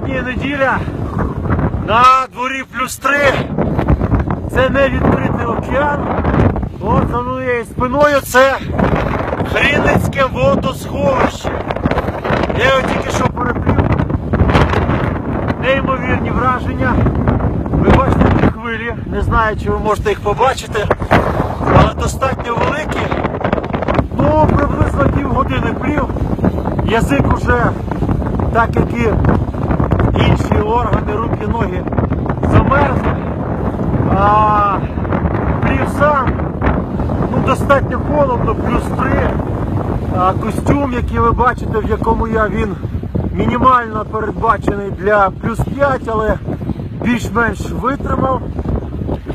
хвиля. На дворі плюс три. Це не відкритий океан. От за моєю спиною це Хрінницьке водосховище. Я його тільки що переплів. Неймовірні враження. Ви бачите ті хвилі. Не знаю, чи ви можете їх побачити, але достатньо великі. Ну, приблизно півгодини плів. Язик уже, так як і інші органи, руки, ноги замерзли. А плів ну достатньо холодно, плюс три. А костюм, який ви бачите, в якому я він мінімально передбачений для плюс 5, але більш-менш витримав.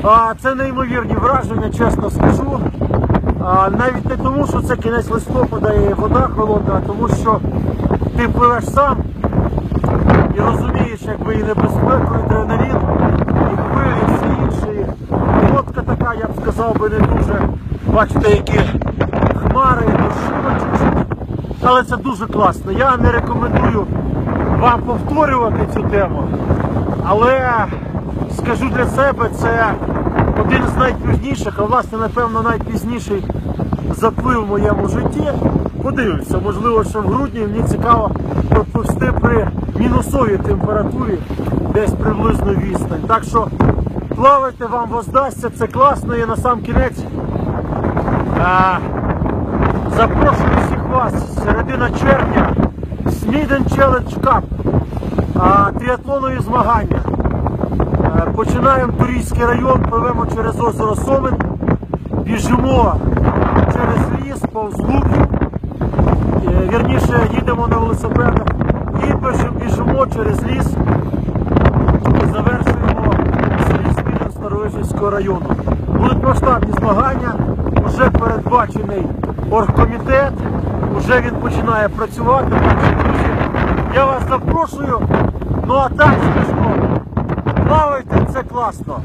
А, це неймовірні враження, чесно скажу. А, навіть не тому, що це кінець листопада і вода холодна, а тому що ти пливеш сам і розумієш, якби і небезпеку, і адреналін, і хвилі, і все інше. І лодка така, я б сказав би, не дуже. Бачите, які хмари, чуть-чуть. Але це дуже класно. Я не рекомендую вам повторювати цю тему. Але скажу для себе, це один з найпізніших, а власне, напевно, найпізніший заплив в моєму житті. Подивимося, можливо, що в грудні мені цікаво пропусти при мінусовій температурі десь приблизно відстань. Так що плавайте вам воздасться, це класно і на сам кінець. А, запрошую всіх вас середина червня Сміден Challenge Cup. А, тріатлонові змагання. Е, Починаємо Турійський район, пливемо через озеро Сомен, біжимо через ліс, повз луків, Е, на велосипедах і біжимо, через ліс і завершуємо селі Смілин Старовижівського району. Будуть масштабні змагання, вже передбачений оргкомітет, вже він починає працювати. Я вас запрошую. Ну а так скажу, плавайте, це класно.